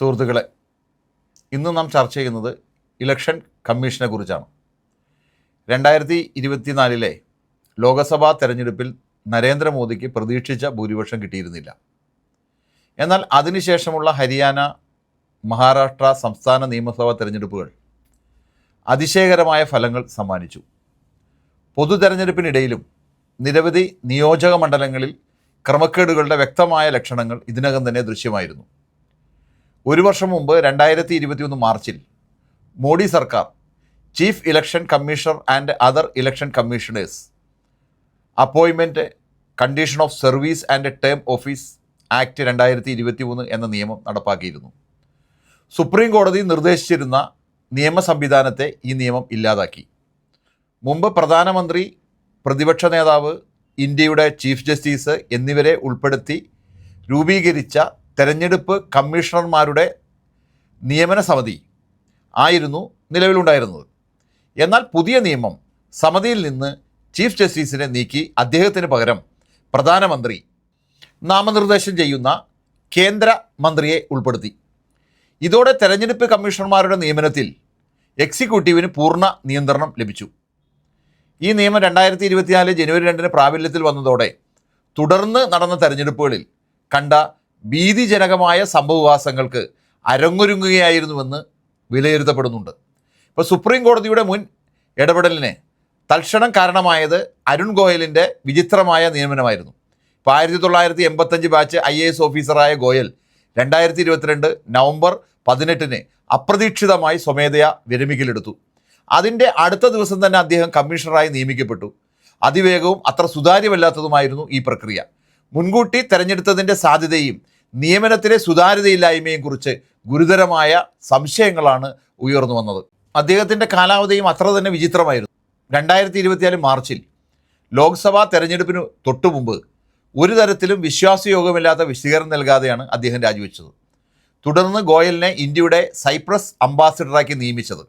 സുഹൃത്തുക്കളെ ഇന്ന് നാം ചർച്ച ചെയ്യുന്നത് ഇലക്ഷൻ കമ്മീഷനെ കുറിച്ചാണ്. രണ്ടായിരത്തി ഇരുപത്തിനാലിലെ ലോക്സഭാ തെരഞ്ഞെടുപ്പിൽ നരേന്ദ്രമോദിക്ക് പ്രതീക്ഷിച്ച ഭൂരിപക്ഷം കിട്ടിയിരുന്നില്ല. എന്നാൽ അതിനുശേഷമുള്ള ഹരിയാന മഹാരാഷ്ട്ര സംസ്ഥാന നിയമസഭാ തെരഞ്ഞെടുപ്പുകൾ അതിശയകരമായ ഫലങ്ങൾ സമ്മാനിച്ചു. പൊതു തെരഞ്ഞെടുപ്പിനിടയിലും നിരവധി നിയോജക മണ്ഡലങ്ങളിൽ ക്രമക്കേടുകളുടെ വ്യക്തമായ ലക്ഷണങ്ങൾ ഇതിനകം തന്നെ ദൃശ്യമായിരുന്നു. ഒരു വർഷം മുമ്പ് രണ്ടായിരത്തി ഇരുപത്തിയൊന്ന് മാർച്ചിൽ മോഡി സർക്കാർ chief election commissioner and other election commissioners അപ്പോയിൻമെന്റ് condition of service and term office act രണ്ടായിരത്തി ഇരുപത്തി മൂന്ന് എന്ന നിയമം നടപ്പാക്കിയിരുന്നു. സുപ്രീം കോടതി നിർദ്ദേശിച്ചിരുന്ന നിയമ സംവിധാനത്തെ ഈ നിയമം ഇല്ലാതാക്കി. മുമ്പ് പ്രധാനമന്ത്രി പ്രതിപക്ഷ നേതാവ് ഇന്ത്യയുടെ ചീഫ് ജസ്റ്റിസ് എന്നിവരെ ഉൾപ്പെടുത്തി രൂപീകരിച്ച തെരഞ്ഞെടുപ്പ് കമ്മീഷണർമാരുടെ നിയമന സമിതി ആയിരുന്നു നിലവിലുണ്ടായിരുന്നത്. എന്നാൽ പുതിയ നിയമം സമിതിയിൽ നിന്ന് ചീഫ് ജസ്റ്റിസിനെ നീക്കി അദ്ദേഹത്തിന് പകരം പ്രധാനമന്ത്രി നാമനിർദ്ദേശം ചെയ്യുന്ന കേന്ദ്ര മന്ത്രിയെ ഉൾപ്പെടുത്തി. ഇതോടെ തെരഞ്ഞെടുപ്പ് കമ്മീഷണർമാരുടെ നിയമനത്തിൽ എക്സിക്യൂട്ടീവിന് പൂർണ നിയന്ത്രണം ലഭിച്ചു. ഈ നിയമം രണ്ടായിരത്തി ഇരുപത്തിനാല് ജനുവരി രണ്ടിന് പ്രാബല്യത്തിൽ വന്നതോടെ തുടർന്ന് നടന്ന തെരഞ്ഞെടുപ്പുകളിൽ കണ്ട ഭീതിജനകമായ സംഭവവാസങ്ങൾക്ക് അരങ്ങൊരുങ്ങുകയായിരുന്നുവെന്ന് വിലയിരുത്തപ്പെടുന്നുണ്ട്. ഇപ്പോൾ സുപ്രീം കോടതിയുടെ മുൻ ഇടപെടലിന് തൽക്ഷണം കാരണമായത് അരുൺ ഗോയലിന്റെ വിചിത്രമായ നിയമനമായിരുന്നു. ഇപ്പോൾ ആയിരത്തി തൊള്ളായിരത്തി എൺപത്തഞ്ച് ബാച്ച് ഐ എ എസ് ഓഫീസറായ ഗോയൽ രണ്ടായിരത്തി ഇരുപത്തിരണ്ട് നവംബർ പതിനെട്ടിന് അപ്രതീക്ഷിതമായി സ്വമേധയാ വിരമിക്കലെടുത്തു. അതിന്റെ അടുത്ത ദിവസം തന്നെ അദ്ദേഹം കമ്മീഷണറായി നിയമിക്കപ്പെട്ടു. അതിവേഗവും അത്ര സുതാര്യമല്ലാത്തതുമായിരുന്നു ഈ പ്രക്രിയ. മുൻകൂട്ടി തെരഞ്ഞെടുത്തതിന്റെ സാധ്യതയും നിയമനത്തിലെ സുതാര്യതയില്ലായ്മയും കുറിച്ച് ഗുരുതരമായ സംശയങ്ങളാണ് ഉയർന്നു വന്നത്. അദ്ദേഹത്തിന്റെ കാലാവധിയും അത്ര തന്നെ വിചിത്രമായിരുന്നു. രണ്ടായിരത്തി ഇരുപത്തിനാല് മാർച്ചിൽ ലോക്സഭാ തെരഞ്ഞെടുപ്പിന് തൊട്ടു മുമ്പ് ഒരു തരത്തിലും വിശ്വാസയോഗമില്ലാത്ത വിശദീകരണം നൽകാതെയാണ് അദ്ദേഹം രാജിവെച്ചത്. തുടർന്ന് ഗോയലിനെ ഇന്ത്യയുടെ സൈപ്രസ് അംബാസിഡറാക്കി നിയമിച്ചത്.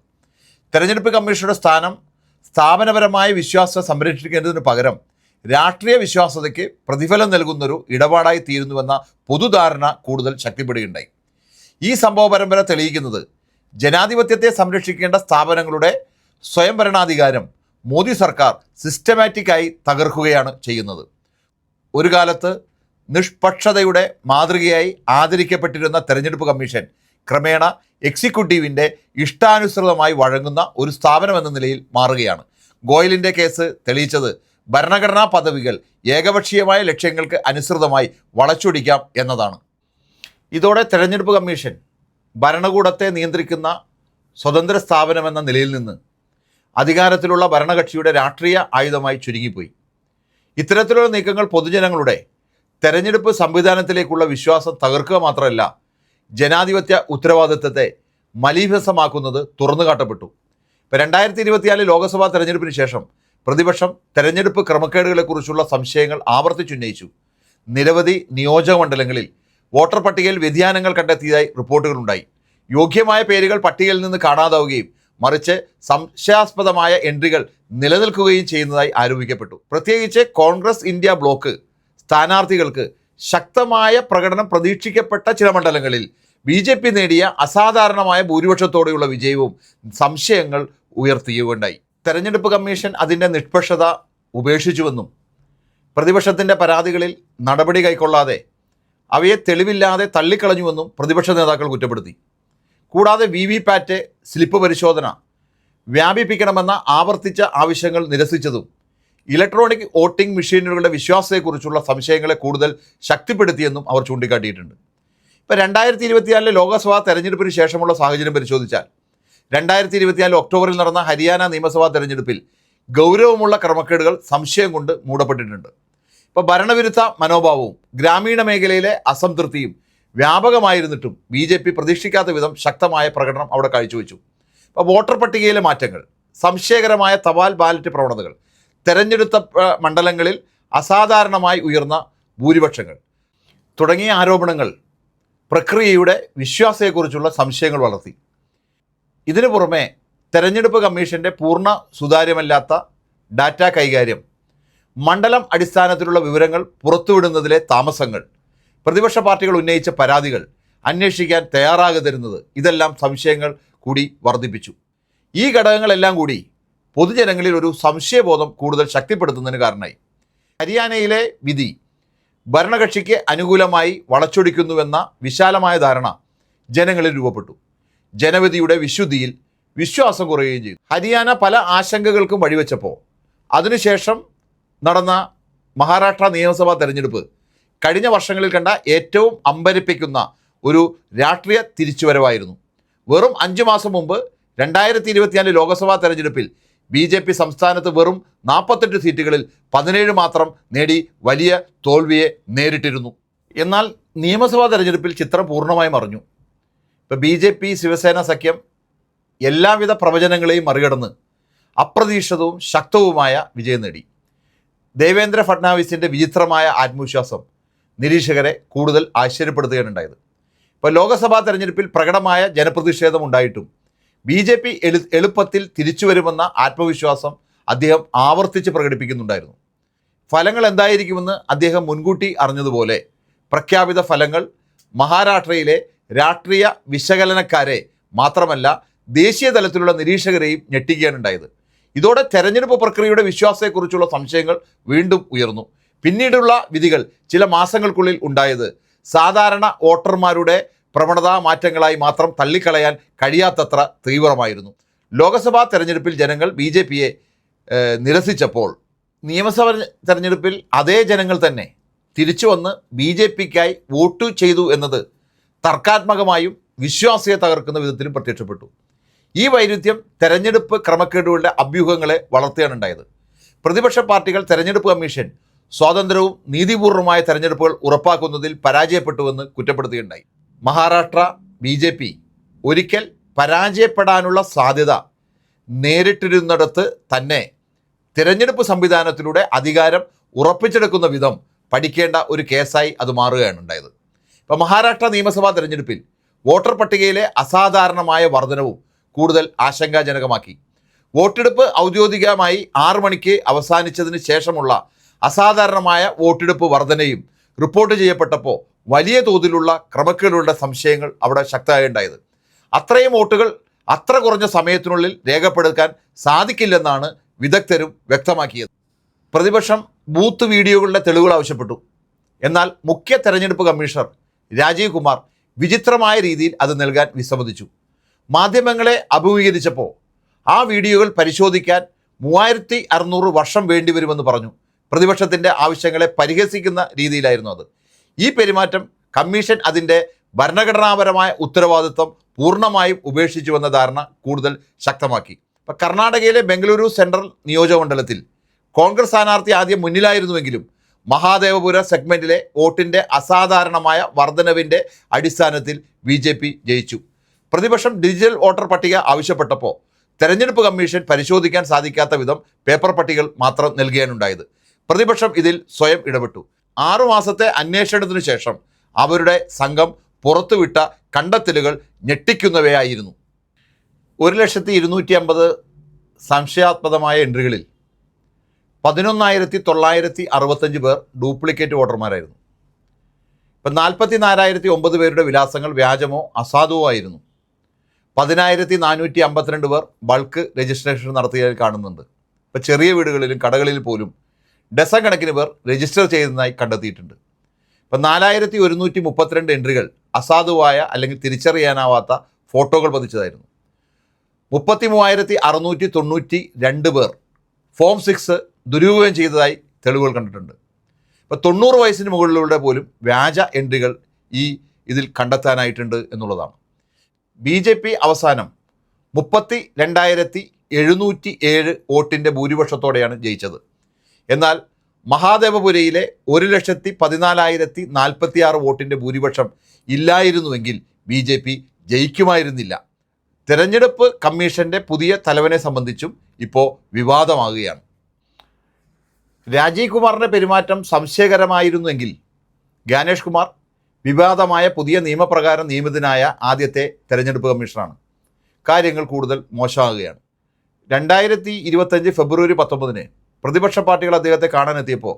തെരഞ്ഞെടുപ്പ് കമ്മീഷനുടെ സ്ഥാനം സ്ഥാപനപരമായ വിശ്വാസം സംരക്ഷിക്കേണ്ടതിന് പകരം രാഷ്ട്രീയ വിശ്വാസതയ്ക്ക് പ്രതിഫലം നൽകുന്നൊരു ഇടപാടായി തീരുന്നുവെന്ന പൊതുധാരണ കൂടുതൽ ശക്തിപ്പെടുകയുണ്ടായി. ഈ സംഭവ പരമ്പര തെളിയിക്കുന്നത് ജനാധിപത്യത്തെ സംരക്ഷിക്കേണ്ട സ്ഥാപനങ്ങളുടെ സ്വയംഭരണാധികാരം മോദി സർക്കാർ സിസ്റ്റമാറ്റിക്കായി തകർക്കുകയാണ് ചെയ്യുന്നത്. ഒരു കാലത്ത് നിഷ്പക്ഷതയുടെ മാതൃകയായി ആദരിക്കപ്പെട്ടിരുന്ന തെരഞ്ഞെടുപ്പ് കമ്മീഷൻ ക്രമേണ എക്സിക്യൂട്ടീവിന്റെ ഇഷ്ടാനുസൃതമായി വഴങ്ങുന്ന ഒരു സ്ഥാപനമെന്ന നിലയിൽ മാറുകയാണ്. ഗോയലിന്റെ കേസ് തെളിയിച്ചത് ഭരണഘടനാ പദവികൾ ഏകപക്ഷീയമായ ലക്ഷ്യങ്ങൾക്ക് അനുസൃതമായി വളച്ചൊടിക്കാം എന്നതാണ്. ഇതോടെ തെരഞ്ഞെടുപ്പ് കമ്മീഷൻ ഭരണകൂടത്തെ നിയന്ത്രിക്കുന്ന സ്വതന്ത്ര സ്ഥാപനമെന്ന നിലയിൽ നിന്ന് അധികാരത്തിലുള്ള ഭരണകക്ഷിയുടെ രാഷ്ട്രീയ ആയുധമായി ചുരുങ്ങിപ്പോയി. ഇത്തരത്തിലുള്ള നീക്കങ്ങൾ പൊതുജനങ്ങളുടെ തെരഞ്ഞെടുപ്പ് സംവിധാനത്തിലേക്കുള്ള വിശ്വാസം തകർക്കുക മാത്രമല്ല ജനാധിപത്യ ഉത്തരവാദിത്വത്തെ മലീഭസമാക്കുന്നത് തുറന്നു കാട്ടപ്പെട്ടു ഇപ്പോൾ രണ്ടായിരത്തി ഇരുപത്തിനാല് ലോക്സഭാ തെരഞ്ഞെടുപ്പിന് ശേഷം പ്രതിപക്ഷം തെരഞ്ഞെടുപ്പ് ക്രമക്കേടുകളെക്കുറിച്ചുള്ള സംശയങ്ങൾ ആവർത്തിച്ചുന്നയിച്ചു നിരവധി നിയോജക മണ്ഡലങ്ങളിൽ വോട്ടർ പട്ടികയിൽ വ്യതിയാനങ്ങൾ കണ്ടെത്തിയതായി റിപ്പോർട്ടുകളുണ്ടായി. യോഗ്യമായ പേരുകൾ പട്ടികയിൽ നിന്ന് കാണാതാവുകയും മറിച്ച് സംശയാസ്പദമായ എൻട്രികൾ നിലനിൽക്കുകയും ചെയ്യുന്നതായി ആരോപിക്കപ്പെട്ടു. പ്രത്യേകിച്ച് കോൺഗ്രസ് ഇന്ത്യ ബ്ലോക്ക് സ്ഥാനാർത്ഥികൾക്ക് ശക്തമായ പ്രകടനം പ്രതീക്ഷിക്കപ്പെട്ട ചില മണ്ഡലങ്ങളിൽ ബി ജെ പി നേടിയ അസാധാരണമായ ഭൂരിപക്ഷത്തോടെയുള്ള വിജയവും സംശയങ്ങൾ ഉയർത്തുകയുണ്ടായി തെരഞ്ഞെടുപ്പ് കമ്മീഷൻ അതിന്റെ നിഷ്പക്ഷത ഉപേക്ഷിച്ചുവെന്നും പ്രതിപക്ഷത്തിന്റെ പരാതികളിൽ നടപടി കൈക്കൊള്ളാതെ അവയെ തെളിവില്ലാതെ തള്ളിക്കളഞ്ഞുവെന്നും പ്രതിപക്ഷ നേതാക്കൾ കുറ്റപ്പെടുത്തി. കൂടാതെ വി വി പാറ്റ് സ്ലിപ്പ് പരിശോധന വ്യാപിപ്പിക്കണമെന്ന ആവർത്തിച്ച ആവശ്യങ്ങൾ നിരസിച്ചതും ഇലക്ട്രോണിക് വോട്ടിംഗ് മെഷീനുകളുടെ വിശ്വാസത്തെക്കുറിച്ചുള്ള സംശയങ്ങളെ കൂടുതൽ ശക്തിപ്പെടുത്തിയെന്നും അവർ ചൂണ്ടിക്കാട്ടിയിട്ടുണ്ട്. ഇപ്പോൾ രണ്ടായിരത്തി ഇരുപത്തിനാലിലെ ലോക്സഭാ തെരഞ്ഞെടുപ്പിന് ശേഷമുള്ള സാഹചര്യം പരിശോധിച്ചാൽ രണ്ടായിരത്തി ഇരുപത്തിനാല് ഒക്ടോബറിൽ നടന്ന ഹരിയാന നിയമസഭാ തെരഞ്ഞെടുപ്പിൽ ഗൗരവമുള്ള ക്രമക്കേടുകൾ സംശയം കൊണ്ട് മൂടപ്പെട്ടിട്ടുണ്ട്. ഇപ്പോൾ ഭരണവിരുദ്ധ മനോഭാവവും ഗ്രാമീണ മേഖലയിലെ അസംതൃപ്തിയും വ്യാപകമായിരുന്നിട്ടും ബി ജെ പി പ്രതീക്ഷിക്കാത്ത വിധം ശക്തമായ പ്രകടനം അവിടെ കാഴ്ചവെച്ചു. ഇപ്പോൾ വോട്ടർ പട്ടികയിലെ മാറ്റങ്ങൾ സംശയകരമായ തപാൽ ബാലറ്റ് പ്രവണതകൾ തെരഞ്ഞെടുത്ത മണ്ഡലങ്ങളിൽ അസാധാരണമായി ഉയർന്ന ഭൂരിപക്ഷങ്ങൾ തുടങ്ങിയ ആരോപണങ്ങൾ പ്രക്രിയയുടെ വിശ്വാസത്തെക്കുറിച്ചുള്ള സംശയങ്ങൾ വളർത്തി. ഇതിനു പുറമെ തെരഞ്ഞെടുപ്പ് കമ്മീഷന്റെ പൂർണ സുതാര്യമല്ലാത്ത ഡാറ്റ കൈകാര്യം മണ്ഡലം അടിസ്ഥാനത്തിലുള്ള വിവരങ്ങൾ പുറത്തുവിടുന്നതിലെ താമസങ്ങൾ പ്രതിപക്ഷ പാർട്ടികൾ ഉന്നയിച്ച പരാതികൾ അന്വേഷിക്കാൻ തയ്യാറാകരുന്നത് ഇതെല്ലാം സംശയങ്ങൾ കൂടി വർദ്ധിപ്പിച്ചു. ഈ ഘടകങ്ങളെല്ലാം കൂടി പൊതുജനങ്ങളിൽ ഒരു സംശയബോധം കൂടുതൽ ശക്തിപ്പെടുത്തുന്നതിന് കാരണമായി. ഹരിയാനയിലെ വിധി ഭരണകക്ഷിക്ക് അനുകൂലമായി വളച്ചൊടിക്കുന്നുവെന്ന വിശാലമായ ധാരണ ജനങ്ങളിൽ രൂപപ്പെട്ടു. ജനവിധിയുടെ വിശുദ്ധിയിൽ വിശ്വാസം കുറയുകയും ചെയ്തു. ഹരിയാന പല ആശങ്കകൾക്കും വഴിവെച്ചപ്പോൾ അതിനുശേഷം നടന്ന മഹാരാഷ്ട്ര നിയമസഭാ തെരഞ്ഞെടുപ്പ് കഴിഞ്ഞ വർഷങ്ങളിൽ കണ്ട ഏറ്റവും അമ്പരിപ്പിക്കുന്ന ഒരു രാഷ്ട്രീയ തിരിച്ചുവരവായിരുന്നു. വെറും അഞ്ച് മാസം മുമ്പ് രണ്ടായിരത്തി ഇരുപത്തിനാല് ലോക്സഭാ തെരഞ്ഞെടുപ്പിൽ ബി ജെ പി സംസ്ഥാനത്ത് വെറും നാൽപ്പത്തെട്ട് സീറ്റുകളിൽ പതിനേഴ് മാത്രം നേടി വലിയ തോൽവിയെ നേരിട്ടിരുന്നു. എന്നാൽ നിയമസഭാ തെരഞ്ഞെടുപ്പിൽ ചിത്രം പൂർണമായും അറിഞ്ഞു ഇപ്പോൾ ബി ജെ പി ശിവസേന സഖ്യം എല്ലാവിധ പ്രവചനങ്ങളെയും മറികടന്ന് അപ്രതീക്ഷിതവും ശക്തവുമായ വിജയം നേടി. ദേവേന്ദ്ര ഫട്നാവിസിന്റെ വിചിത്രമായ ആത്മവിശ്വാസം നിരീക്ഷകരെ കൂടുതൽ ആശ്ചര്യപ്പെടുത്തുകയാണ് ഉണ്ടായത് ഇപ്പോൾ ലോക്സഭാ തെരഞ്ഞെടുപ്പിൽ പ്രകടമായ ജനപ്രതിഷേധം ഉണ്ടായിട്ടും ബി ജെ പി എളു എളുപ്പത്തിൽ തിരിച്ചു വരുമെന്ന ആത്മവിശ്വാസം അദ്ദേഹം ആവർത്തിച്ച് പ്രകടിപ്പിക്കുന്നുണ്ടായിരുന്നു. ഫലങ്ങൾ എന്തായിരിക്കുമെന്ന് അദ്ദേഹം മുൻകൂട്ടി അറിഞ്ഞതുപോലെ പ്രഖ്യാപിത ഫലങ്ങൾ മഹാരാഷ്ട്രയിലെ രാഷ്ട്രീയ വിശകലനക്കാരെ മാത്രമല്ല ദേശീയ തലത്തിലുള്ള നിരീക്ഷകരെയും ഞെട്ടിക്കുകയാണ് ഉണ്ടായത് ഇതോടെ തെരഞ്ഞെടുപ്പ് പ്രക്രിയയുടെ വിശ്വാസത്തെക്കുറിച്ചുള്ള സംശയങ്ങൾ വീണ്ടും ഉയർന്നു. പിന്നീടുള്ള വിധികൾ ചില മാസങ്ങൾക്കുള്ളിൽ ഉണ്ടായത് സാധാരണ വോട്ടർമാരുടെ പ്രവണതാ മാറ്റങ്ങളായി മാത്രം തള്ളിക്കളയാൻ കഴിയാത്തത്ര തീവ്രമായിരുന്നു. ലോക്സഭാ തെരഞ്ഞെടുപ്പിൽ ജനങ്ങൾ ബി ജെ പിയെ നിരസിച്ചപ്പോൾ നിയമസഭ തെരഞ്ഞെടുപ്പിൽ അതേ ജനങ്ങൾ തന്നെ തിരിച്ചു വന്ന് ബി ജെ പിക്കായി വോട്ട് ചെയ്തു എന്നത് തർക്കാത്മകമായും വിശ്വാസ്യത തകർക്കുന്ന വിധത്തിലും പ്രത്യക്ഷപ്പെട്ടു. ഈ വൈരുദ്ധ്യം തെരഞ്ഞെടുപ്പ് ക്രമക്കേടുകളുടെ അഭ്യൂഹങ്ങളെ വളർത്തുകയാണ് ഉണ്ടായത്. പ്രതിപക്ഷ പാർട്ടികൾ തെരഞ്ഞെടുപ്പ് കമ്മീഷൻ സ്വാതന്ത്ര്യവും നീതിപൂർവമായ തെരഞ്ഞെടുപ്പുകൾ ഉറപ്പാക്കുന്നതിൽ പരാജയപ്പെട്ടുവെന്ന് കുറ്റപ്പെടുത്തുകയുണ്ടായി. മഹാരാഷ്ട്ര ബി ജെ പി ഒരിക്കൽ പരാജയപ്പെടാനുള്ള സാധ്യത നേരിട്ടിരുന്നിടത്ത് തന്നെ തിരഞ്ഞെടുപ്പ് സംവിധാനത്തിലൂടെ അധികാരം ഉറപ്പിച്ചെടുക്കുന്ന വിധം പഠിക്കേണ്ട ഒരു കേസായി അത് മാറുകയാണ് ഉണ്ടായത്. ഇപ്പോൾ മഹാരാഷ്ട്ര നിയമസഭാ തെരഞ്ഞെടുപ്പിൽ വോട്ടർ പട്ടികയിലെ അസാധാരണമായ വർധനവും കൂടുതൽ ആശങ്കാജനകമാക്കി. വോട്ടെടുപ്പ് ഔദ്യോഗികമായി ആറ് മണിക്ക് അവസാനിച്ചതിന് ശേഷമുള്ള അസാധാരണമായ വോട്ടെടുപ്പ് വർധനയും റിപ്പോർട്ട് ചെയ്യപ്പെട്ടപ്പോൾ വലിയ തോതിലുള്ള ക്രമക്കേടുകളുടെ സംശയങ്ങൾ അവിടെ ശക്തമായുണ്ടായത് അത്രയും വോട്ടുകൾ അത്ര കുറഞ്ഞ സമയത്തിനുള്ളിൽ രേഖപ്പെടുത്താൻ സാധിക്കില്ലെന്നാണ് വിദഗ്ധരും വ്യക്തമാക്കിയത്. പ്രതിപക്ഷം ബൂത്ത് വീഡിയോകളുടെ തെളിവുകൾ ആവശ്യപ്പെട്ടു. എന്നാൽ മുഖ്യ തെരഞ്ഞെടുപ്പ് കമ്മീഷണർ രാജീവ് കുമാർ വിചിത്രമായ രീതിയിൽ അത് നൽകാൻ വിസമ്മതിച്ചു. മാധ്യമങ്ങളെ അഭിമുഖീകരിച്ചപ്പോൾ ആ വീഡിയോകൾ പരിശോധിക്കാൻ മൂവായിരത്തി അറുന്നൂറ് വർഷം വേണ്ടിവരുമെന്ന് പറഞ്ഞു. പ്രതിപക്ഷത്തിന്റെ ആവശ്യങ്ങളെ പരിഹസിക്കുന്ന രീതിയിലായിരുന്നു അത്. ഈ പെരുമാറ്റം കമ്മീഷൻ അതിന്റെ ഭരണഘടനാപരമായ ഉത്തരവാദിത്വം പൂർണമായും ഉപേക്ഷിച്ചുവെന്ന ധാരണ കൂടുതൽ ശക്തമാക്കി. ഇപ്പം കർണാടകയിലെ ബംഗളൂരു സെൻട്രൽ നിയോജകമണ്ഡലത്തിൽ കോൺഗ്രസ് സ്ഥാനാർത്ഥി ആദ്യം മുന്നിലായിരുന്നുവെങ്കിലും മഹാദേവപുര സെഗ്മെന്റിലെ വോട്ടിന്റെ അസാധാരണമായ വർധനവിന്റെ അടിസ്ഥാനത്തിൽ ബി ജെ പി ജയിച്ചു. പ്രതിപക്ഷം ഡിജിറ്റൽ വോട്ടർ പട്ടിക ആവശ്യപ്പെട്ടപ്പോൾ തെരഞ്ഞെടുപ്പ് കമ്മീഷൻ പരിശോധിക്കാൻ സാധിക്കാത്ത വിധം പേപ്പർ പട്ടികകൾ മാത്രം നൽകിയാണുണ്ടായത്. പ്രതിപക്ഷം ഇതിൽ സ്വയം ഇടപെട്ടു. ആറുമാസത്തെ അന്വേഷണത്തിനു ശേഷം അവരുടെ സംഘം പുറത്തുവിട്ട കണ്ടെത്തലുകൾ ഞെട്ടിക്കുന്നവയായിരുന്നു. ഒരു ലക്ഷത്തി ഇരുന്നൂറ്റി അമ്പത് സംശയാത്മകമായ എൻട്രികളിൽ പതിനൊന്നായിരത്തി തൊള്ളായിരത്തി അറുപത്തഞ്ച് പേർ ഡ്യൂപ്ലിക്കേറ്റ് വോട്ടർമാരായിരുന്നു. ഇപ്പം നാൽപ്പത്തി നാലായിരത്തി ഒമ്പത് പേരുടെ വിലാസങ്ങൾ വ്യാജമോ അസാധുവോ ആയിരുന്നു. പതിനായിരത്തി നാനൂറ്റി അമ്പത്തിരണ്ട് പേർ ബൾക്ക് രജിസ്ട്രേഷൻ നടത്തിയതായി കാണുന്നുണ്ട്. ഇപ്പം ചെറിയ വീടുകളിലും കടകളിൽ പോലും ഡസൺ കണക്കിന് പേർ രജിസ്റ്റർ ചെയ്തതായി കണ്ടെത്തിയിട്ടുണ്ട്. ഇപ്പം നാലായിരത്തി ഒരുന്നൂറ്റി മുപ്പത്തിരണ്ട് എൻട്രികൾ അസാധുവായ അല്ലെങ്കിൽ തിരിച്ചറിയാനാവാത്ത ഫോട്ടോകൾ പതിച്ചതായിരുന്നു. മുപ്പത്തി മൂവായിരത്തി അറുന്നൂറ്റി തൊണ്ണൂറ്റി രണ്ട് പേർ ഫോം സിക്സ് ദുരുപയോഗം ചെയ്തതായി തെളിവുകൾ കണ്ടിട്ടുണ്ട്. ഇപ്പോൾ തൊണ്ണൂറ് വയസ്സിന് മുകളിലൂടെ പോലും വ്യാജ എൻട്രികൾ ഈ ഇതിൽ കണ്ടെത്താനായിട്ടുണ്ട് എന്നുള്ളതാണ്. ബി ജെ പി അവസാനം മുപ്പത്തി രണ്ടായിരത്തി എഴുന്നൂറ്റി ഏഴ് വോട്ടിന്റെ ഭൂരിപക്ഷത്തോടെയാണ് ജയിച്ചത്. എന്നാൽ മഹാദേവപുരയിലെ ഒരു ലക്ഷത്തി പതിനാലായിരത്തി നാൽപ്പത്തി ആറ് വോട്ടിന്റെ ഭൂരിപക്ഷം ഇല്ലായിരുന്നുവെങ്കിൽ ബി ജെ പി ജയിക്കുമായിരുന്നില്ല. തെരഞ്ഞെടുപ്പ് കമ്മീഷന്റെ പുതിയ തലവനെ സംബന്ധിച്ചും ഇപ്പോൾ വിവാദമാകുകയാണ്. രാജീവ് കുമാറിന്റെ പെരുമാറ്റം സംശയകരമായിരുന്നുവെങ്കിൽ ഗാനേഷ് കുമാർ വിവാദമായ പുതിയ നിയമപ്രകാരം നിയമിതനായ ആദ്യത്തെ തെരഞ്ഞെടുപ്പ് കമ്മീഷണറാണ് കാര്യങ്ങൾ കൂടുതൽ മോശമാകുകയാണ്. രണ്ടായിരത്തി ഇരുപത്തഞ്ച് ഫെബ്രുവരി പത്തൊമ്പതിന് പ്രതിപക്ഷ പാർട്ടികൾ അദ്ദേഹത്തെ കാണാനെത്തിയപ്പോൾ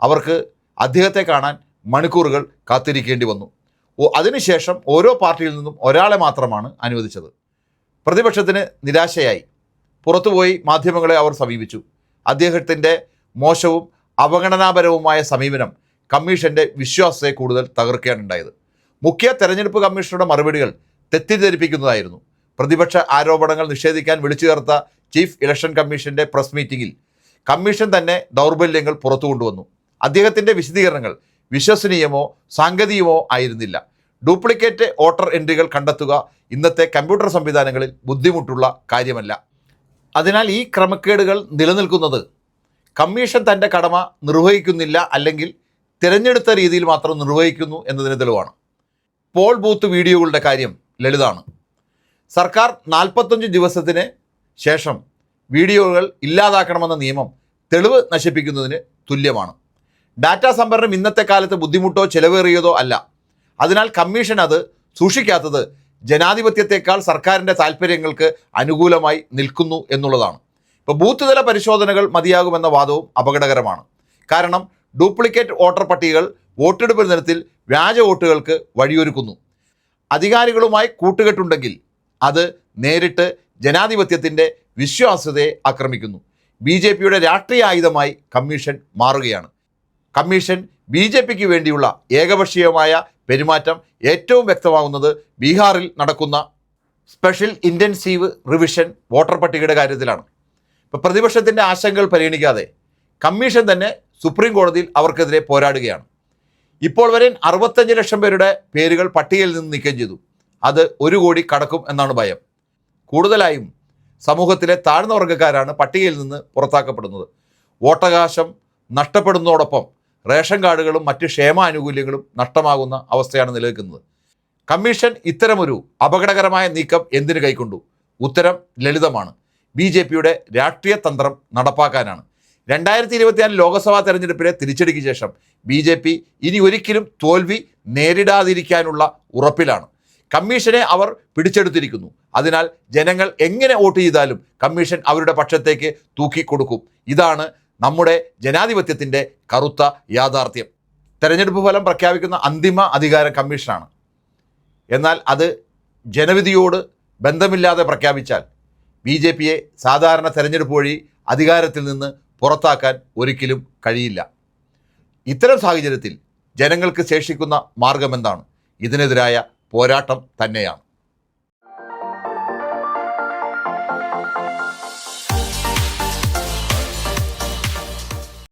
അവർക്ക് അദ്ദേഹത്തെ കാണാൻ മണിക്കൂറുകൾ കാത്തിരിക്കേണ്ടി വന്നു. അതിനുശേഷം ഓരോ പാർട്ടിയിൽ നിന്നും ഒരാളെ മാത്രമാണ് അനുവദിച്ചത്. പ്രതിപക്ഷത്തിന് നിരാശയായി. പുറത്തുപോയി മാധ്യമങ്ങളെ അവർ സമീപിച്ചു. അദ്ദേഹത്തിന്റെ മോശവും അവഗണനാപരവുമായ സമീപനം കമ്മീഷന്റെ വിശ്വാസത്തെ കൂടുതൽ തകർക്കുകയാണുണ്ടായത്. മുഖ്യ തെരഞ്ഞെടുപ്പ് കമ്മീഷണറുടെ മറുപടികൾ തെറ്റിദ്ധരിപ്പിക്കുന്നതായിരുന്നു. പ്രതിപക്ഷ ആരോപണങ്ങൾ നിഷേധിക്കാൻ വിളിച്ചു ചേർത്ത ചീഫ് ഇലക്ഷൻ കമ്മീഷന്റെ പ്രസ് മീറ്റിംഗിൽ കമ്മീഷൻ തന്നെ ദൗർബല്യങ്ങൾ പുറത്തു കൊണ്ടുവന്നു. അദ്ദേഹത്തിന്റെ വിശദീകരണങ്ങൾ വിശ്വസനീയമോ സാങ്കേതികമോ ആയിരുന്നില്ല. ഡ്യൂപ്ലിക്കേറ്റ് വോട്ടർ എൻട്രികൾ കണ്ടെത്തുക ഇന്നത്തെ കമ്പ്യൂട്ടർ സംവിധാനങ്ങളിൽ ബുദ്ധിമുട്ടുള്ള കാര്യമല്ല. അതിനാൽ ഈ ക്രമക്കേടുകൾ നിലനിൽക്കുന്നത് കമ്മീഷൻ തന്റെ കടമ നിർവഹിക്കുന്നില്ല അല്ലെങ്കിൽ തിരഞ്ഞെടുത്ത രീതിയിൽ മാത്രം നിർവഹിക്കുന്നു എന്നതിന് തെളിവാണ്. പോൾ ബൂത്ത് വീഡിയോകളുടെ കാര്യം ലളിതാണ്. സർക്കാർ നാൽപ്പത്തഞ്ച് ദിവസത്തിന് ശേഷം വീഡിയോകൾ ഇല്ലാതാക്കണമെന്ന നിയമം തെളിവ് നശിപ്പിക്കുന്നതിന് തുല്യമാണ്. ഡാറ്റ സംഭരണം ഇന്നത്തെ കാലത്ത് ബുദ്ധിമുട്ടോ ചെലവേറിയതോ അല്ല. അതിനാൽ കമ്മീഷൻ അത് സൂക്ഷിക്കാത്തത് ജനാധിപത്യത്തെക്കാൾ സർക്കാരിന്റെ താല്പര്യങ്ങൾക്ക് അനുകൂലമായി നിൽക്കുന്നു എന്നുള്ളതാണ്. ഇപ്പോൾ ബൂത്ത് തല പരിശോധനകൾ മതിയാകുമെന്ന വാദവും അപകടകരമാണ്. കാരണം ഡ്യൂപ്ലിക്കേറ്റ് വോട്ടർ പട്ടികകൾ വോട്ടെടുപ്പ് ദിനത്തിൽ വ്യാജ വോട്ടുകൾക്ക് വഴിയൊരുക്കുന്നു. അധികാരികളുമായി കൂട്ടുകെട്ടുണ്ടെങ്കിൽ അത് നേരിട്ട് ജനാധിപത്യത്തിന്റെ വിശ്വാസ്യതയെ ആക്രമിക്കുന്നു. ബി ജെ പിയുടെ രാഷ്ട്രീയ ആയുധമായി കമ്മീഷൻ മാറുകയാണ്. കമ്മീഷൻ ബി ജെ പിക്ക് വേണ്ടിയുള്ള ഏകപക്ഷീയമായ പെരുമാറ്റം ഏറ്റവും വ്യക്തമാകുന്നത് ബീഹാറിൽ നടക്കുന്ന സ്പെഷ്യൽ ഇന്റൻസീവ് റിവിഷൻ വോട്ടർ പട്ടികയുടെ കാര്യത്തിലാണ്. ഇപ്പോൾ പ്രതിപക്ഷത്തിന്റെ ആശങ്കകൾ പരിഗണിക്കാതെ കമ്മീഷൻ തന്നെ സുപ്രീം കോടതിയിൽ അവർക്കെതിരെ പോരാടുകയാണ്. ഇപ്പോൾ വരെ അറുപത്തഞ്ച് ലക്ഷം പേരുടെ പേരുകൾ പട്ടികയിൽ നിന്ന് നീക്കം ചെയ്തു. അത് ഒരു കോടി കടക്കും എന്നാണ് ഭയം. കൂടുതലായും സമൂഹത്തിലെ താഴ്ന്ന വർഗക്കാരാണ് പട്ടികയിൽ നിന്ന് പുറത്താക്കപ്പെടുന്നത്. വോട്ടവകാശം നഷ്ടപ്പെടുന്നതോടൊപ്പം റേഷൻ കാർഡുകളും മറ്റ് ക്ഷേമാനുകൂല്യങ്ങളും നഷ്ടമാകുന്ന അവസ്ഥയാണ് നിലനിൽക്കുന്നത്. കമ്മീഷൻ ഇത്തരമൊരു അപകടകരമായ നീക്കം എന്തിനു കൈക്കൊണ്ടു? ഉത്തരം ലളിതമാണ്. ബി ജെ പിയുടെ രാഷ്ട്രീയ തന്ത്രം നടപ്പാക്കാനാണ്. രണ്ടായിരത്തി ഇരുപത്തിനാല് ലോക്സഭാ തെരഞ്ഞെടുപ്പിലെ തിരിച്ചടിക്ക് ശേഷം ബി ജെ പി ഇനി ഒരിക്കലും തോൽവി നേരിടാതിരിക്കാനുള്ള ഉറപ്പിലാണ്. കമ്മീഷനെ അവർ പിടിച്ചെടുത്തിരിക്കുന്നു. അതിനാൽ ജനങ്ങൾ എങ്ങനെ വോട്ട് ചെയ്താലും കമ്മീഷൻ അവരുടെ പക്ഷത്തേക്ക് തൂക്കിക്കൊടുക്കും. ഇതാണ് നമ്മുടെ ജനാധിപത്യത്തിന്റെ കറുത്ത യാഥാർത്ഥ്യം. തെരഞ്ഞെടുപ്പ് ഫലം പ്രഖ്യാപിക്കുന്ന അന്തിമ അധികാര കമ്മീഷനാണ്. എന്നാൽ അത് ജനവിധിയോട് ബന്ധമില്ലാതെ പ്രഖ്യാപിച്ചാൽ ബി ജെ പിയെ സാധാരണ തെരഞ്ഞെടുപ്പ് വഴി അധികാരത്തിൽ നിന്ന് പുറത്താക്കാൻ ഒരിക്കലും കഴിയില്ല. ഇത്തരം സാഹചര്യത്തിൽ ജനങ്ങൾക്ക് ശേഷിക്കുന്ന മാർഗമെന്താണ് ഇതിനെതിരായ പോരാട്ടം തന്നെയാണ്.